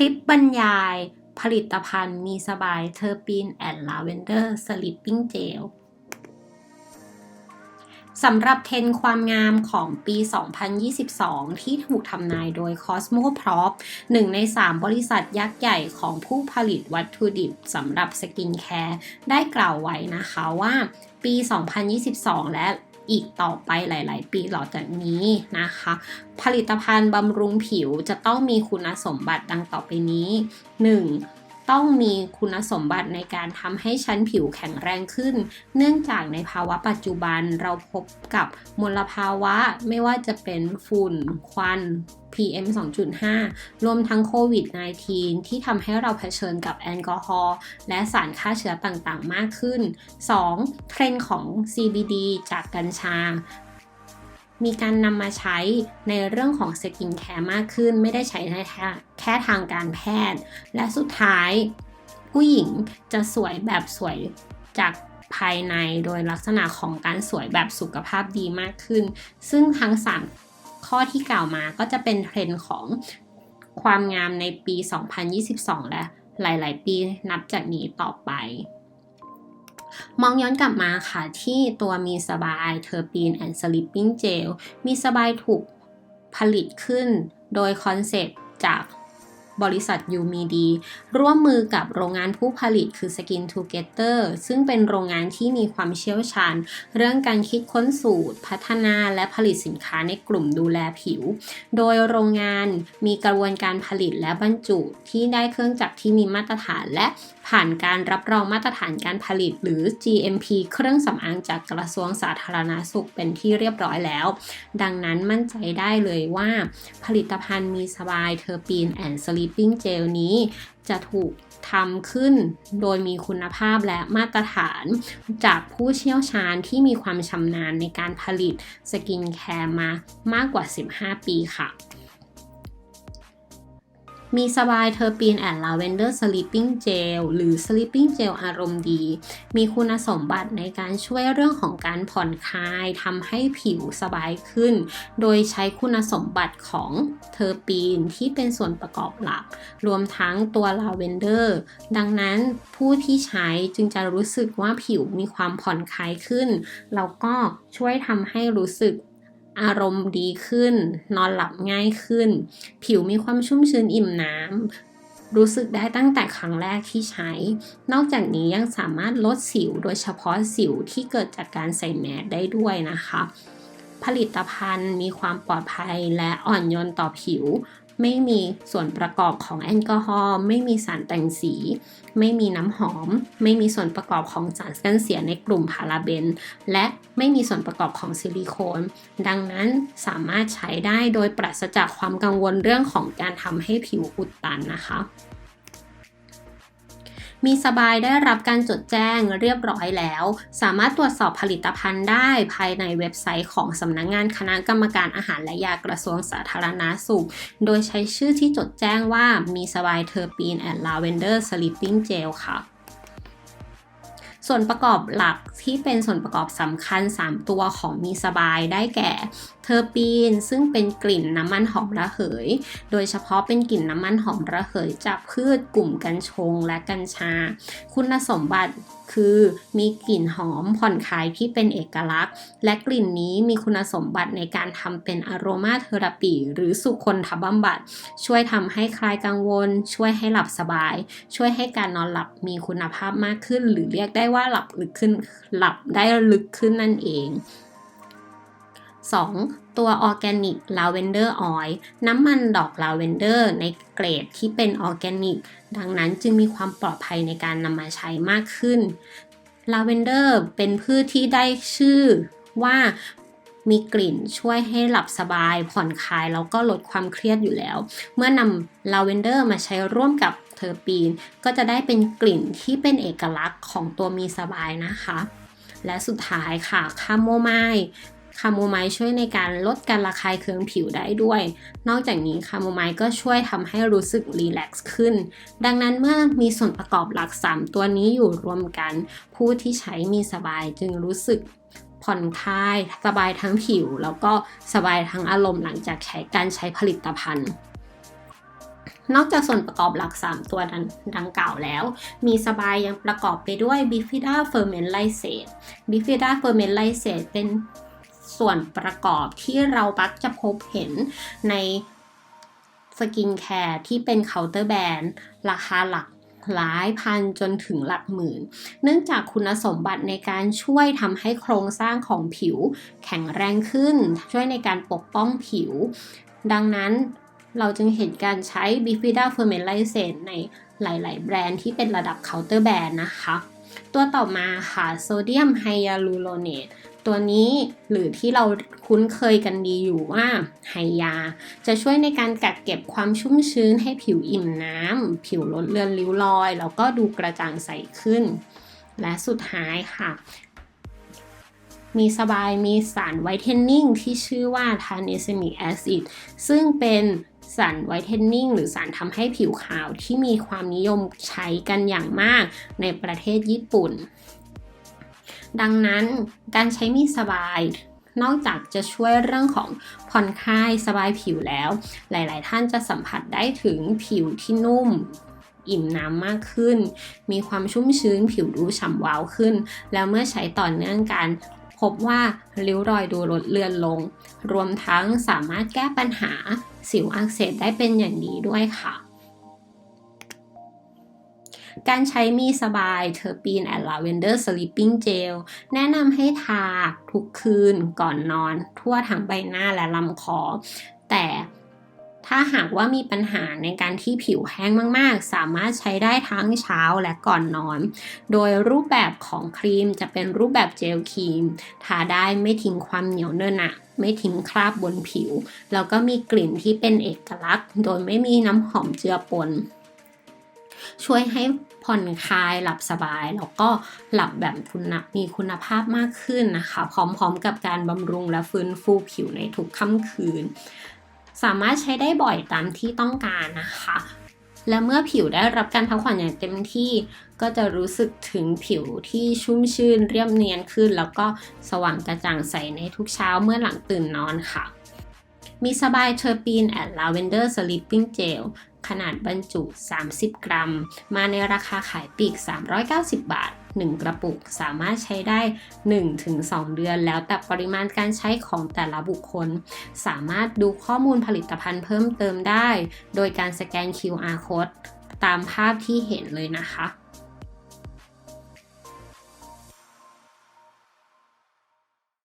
ลิปบรรยายผลิตภัณฑ์มีสบายเทอร์ปีนแอนด์ลาเวนเดอร์สลิปปิ้งเจลสำหรับเทรนด์ความงามของปี 2022 ที่ถูกทำนายโดย Cosmo Prop หนึ่งใน 3 บริษัทยักษ์ใหญ่ของผู้ผลิตวัตถุดิบสำหรับสกินแคร์ได้กล่าวไว้นะคะว่าปี 2022 และ อีกต่อไปหลาย ๆ ปีหลังจากนี้นะคะ ผลิตภัณฑ์บำรุงผิวจะต้องมีคุณสมบัติดังต่อไปนี้ 1. ต้องมีคุณสมบัติในการทำให้ชั้นผิวแข็งแรงขึ้น เนื่องจากในภาวะปัจจุบันเราพบกับมลภาวะไม่ว่าจะเป็นฝุ่น ควัน PM 2.5 รวมทั้งโควิด -19 ที่ทำให้เราเผชิญกับแอลกอฮอล์และสารฆ่าเชื้อต่างๆ มากขึ้น 2. เทรนด์ของ CBD จากกัญชา มีการนำมาใช้ในเรื่องของสกินแคร์มากขึ้น ไม่ได้ใช้แค่ทางการแพทย์ และสุดท้าย ผู้หญิงจะสวยแบบสวยจากภายในโดยลักษณะของการสวยแบบสุขภาพดีมากขึ้น ซึ่งทั้ง 3 ข้อที่กล่าวมาก็จะเป็นเทรนด์ของความงามในปี 2022 และหลาย ๆ ปีนับจากนี้ต่อไป มองย้อนกลับมาค่ะที่ตัวมีสบายเทอร์ปีนแอนด์สลิปปิ้งเจลมีสบายถูกผลิตขึ้นโดยคอนเซปต์จาก บริษัทยูมีดี ร่วมมือกับโรงงานผู้ผลิตคือ Skin Together ซึ่งเป็นโรงงานที่มีความเชี่ยวชาญ เรื่องการคิดค้นสูตร พัฒนาและผลิตสินค้าในกลุ่มดูแลผิว โดยโรงงานมีกระบวนการผลิตและบรรจุที่ได้เครื่องจักรที่มีมาตรฐานและผ่านการรับรองมาตรฐานการผลิตหรือ GMP เครื่องสำอางจากกระทรวงสาธารณาสุขเป็นที่เรียบร้อยแล้ว ดังนั้นมั่นใจได้เลยว่า ผลิตภัณฑ์มีสบายเทอร์ปีนแอนด์สลิปิ้งเจลนี้จะถูกทำขึ้นโดยมีคุณภาพและมาตรฐาน จากผู้เชี่ยวชาญที่มีความชำนาญในการผลิตสกินแคร์มามากกว่า 15 ปีค่ะ มีสบายเทอร์ปีนแอนด์ลาเวนเดอร์สลิปปิ้งเจลหรือสลิปปิ้งเจลอารมณ์ดี มีคุณสมบัติในการช่วยเรื่องของการผ่อนคลายทำให้ผิวสบายขึ้น โดยใช้คุณสมบัติของเทอร์ปีนที่เป็นส่วนประกอบหลัก รวมทั้งตัวลาเวนเดอร์ดังนั้นผู้ที่ใช้จึงจะรู้สึกว่าผิวมีความผ่อนคลายขึ้นแล้วก็ช่วยทำให้รู้สึก อารมณ์ดีขึ้น นอนหลับง่ายขึ้น ผิวมีความชุ่มชื้นอิ่มน้ำรู้สึกได้ตั้งแต่ครั้งแรกที่ใช้ นอกจากนี้ยังสามารถลดสิวโดยเฉพาะสิวที่เกิดจากการใส่แมสได้ด้วยนะคะ ผลิตภัณฑ์มีความปลอดภัยและอ่อนโยนต่อผิว ไม่มีส่วนประกอบของแอลกอฮอล์ไม่มีสารแต่งสี ไม่มีน้ำหอม ไม่มีส่วนประกอบของสารกันเสียในกลุ่มพาราเบน และไม่มีส่วนประกอบของซิลิโคน ดังนั้นสามารถใช้ได้โดยปราศจากความกังวลเรื่องของการทำให้ผิวอุดตันนะคะ มีสบายได้รับการจดแจ้งเรียบร้อยแล้ว สามารถตรวจสอบผลิตภัณฑ์ได้ภายในเว็บไซต์ของสำนักงงานคณะกรรมการอาหารและยากระทรวงสาธารณาสุข โดยใช้ชื่อที่จดแจ้งว่ามีสบายเทอร์ปีนแอนด์ลาเวนเดอร์สลิปปิ้งเจลค่ะส่วนประกอบหลักที่เป็นส่วนประกอบสำคัญ 3 ตัวของมีสบายได้แก่ เทอร์ปีนซึ่งเป็นกลิ่นน้ำมันหอมระเหย โดยเฉพาะเป็นกลิ่นน้ำมันหอมระเหยจากพืชกลุ่มกัญชงและกัญชา คุณสมบัติคือมีกลิ่นหอมผ่อนคลายที่เป็นเอกลักษณ์ และกลิ่นนี้มีคุณสมบัติในการทำเป็นอโรมาเทอราปี หรือสุคนทบำบัด ช่วยทำให้คลายกังวล ช่วยให้หลับสบาย ช่วยให้การนอนหลับมีคุณภาพมากขึ้น หรือเรียกได้ว่าหลับลึกขึ้น หลับได้ลึกขึ้นนั่นเอง 2. ตัวออร์แกนิกลาเวนเดอร์ออยล์น้ำมันดอกลาเวนเดอร์ในเกรดที่เป็นออร์แกนิก ดังนั้นจึงมีความปลอดภัยในการนำมาใช้มากขึ้นลาเวนเดอร์เป็นพืชที่ได้ชื่อว่ามีกลิ่นช่วยให้หลับสบายผ่อนคลายแล้วก็ลดความเครียดอยู่แล้ว เมื่อนำลาเวนเดอร์มาใช้ร่วมกับเทอร์ปีน ก็จะได้เป็นกลิ่นที่เป็นเอกลักษณ์ของตัวมีสบายนะคะ และสุดท้ายค่ะคาโมไมล์ คาโมไมล์ช่วยในการลดการระคายเคืองผิวได้ด้วย นอกจากนี้คาโมไมล์ก็ช่วยทำให้รู้สึกรีแลกซ์ขึ้น ดังนั้นเมื่อมีส่วนประกอบหลัก 3 ตัวนี้อยู่รวมกัน ผู้ที่ใช้มีสบายจึงรู้สึกผ่อนคลาย สบายทั้งผิว แล้วก็สบายทั้งอารมณ์หลังจากใช้การใช้ผลิตภัณฑ์นอกจากส่วนประกอบหลัก 3 ตัวดังดังกล่าวแล้ว มีสบายยังประกอบไปด้วย bifida ferment lysate bifida ferment lysate เป็น ส่วนประกอบที่เรามักจะพบเห็นในสกินแคร์ที่เป็นเคาน์เตอร์แบรนด์ราคาหลักหลายพันจนถึงหลักหมื่น เนื่องจากคุณสมบัติในการช่วยทำให้โครงสร้างของผิวแข็งแรงขึ้น ช่วยในการปกป้องผิว ดังนั้นเราจึงเห็นการใช้ Bifida Ferment Lysate ในหลาย ๆ แบรนด์ที่เป็นระดับเคาน์เตอร์แบรนด์นะคะ ตัวต่อมาค่ะโซเดียมไฮยาลูโรเนต ตัวนี้หรือที่เราคุ้นเคยกันดีอยู่ว่าไฮยา จะช่วยในการกักเก็บความชุ่มชื้นให้ผิวอิ่มน้ำ ผิวลดเลือนริ้วรอย แล้วก็ดูกระจ่างใสขึ้น และสุดท้ายค่ะ มีสบายมีสารไวท์เทนนิ่งที่ชื่อว่าทานิสมิกแอซิดซึ่งเป็นสารไวท์เทนนิ่งหรือสารทำให้ผิวขาวที่มีความนิยมใช้กันอย่างมากในประเทศญี่ปุ่น ดังนั้นการใช้มีสบาย นอกจากจะช่วยเรื่องของผ่อนคลายสบายผิวแล้ว หลาย ๆ ท่านจะสัมผัสได้ถึงผิวที่นุ่มอิ่มน้ำมากขึ้น มีความชุ่มชื้นผิวดูฉ่ำวาวขึ้น แล้วเมื่อใช้ต่อเนื่องกันพบว่าริ้วรอยดูลดเลือนลง รวมทั้งสามารถแก้ปัญหาสิวอักเสบได้เป็นอย่างดีด้วยค่ะ การใช้มีสบายเทอร์ปีนแอนด์ลาเวนเดอร์สลิปปิ้งเจลแนะนำให้ทาทุกคืนก่อนนอน ทั่วทั้งใบหน้าและลำคอ แต่ถ้าหากว่ามีปัญหาในการที่ผิวแห้งมาก ๆ สามารถใช้ได้ทั้งเช้าและก่อนนอน โดยรูปแบบของครีมจะเป็นรูปแบบเจลครีม ทาได้ไม่ทิ้งความเหนียวเนินหนะไม่ทิ้งคราบบนผิว แล้วก็มีกลิ่นที่เป็นเอกลักษณ์ โดยไม่มีน้ำหอมเจือปน ช่วยให้ ผ่อนคลายหลับสบาย แล้วก็หลับแบบคุณมีคุณภาพมากขึ้นนะคะ พร้อมๆกับการบำรุงและฟื้นฟูผิวในทุกค่ำคืน สามารถใช้ได้บ่อยตามที่ต้องการนะคะ และเมื่อผิวได้รับการพักผ่อนอย่างเต็มที่ก็จะรู้สึกถึงผิวที่ชุ่มชื่นเรียบเนียนขึ้น แล้วก็สว่างกระจ่างใสในทุกเช้าเมื่อหลังตื่นนอนค่ะมีสบายเทอร์ปีนแอด์ลาเวนเดอร์สลิปปิ้งเจล ขนาดบรรจุ 30 กรัม มาในราคาขายปลีก 390 บาท 1 กระปุกสามารถใช้ได้ 1-2 เดือน แล้วแต่ปริมาณการใช้ของแต่ละบุคคล สามารถดูข้อมูลผลิตภัณฑ์เพิ่มเติมได้ โดยการสแกน QR code ตามภาพที่เห็นเลยนะคะ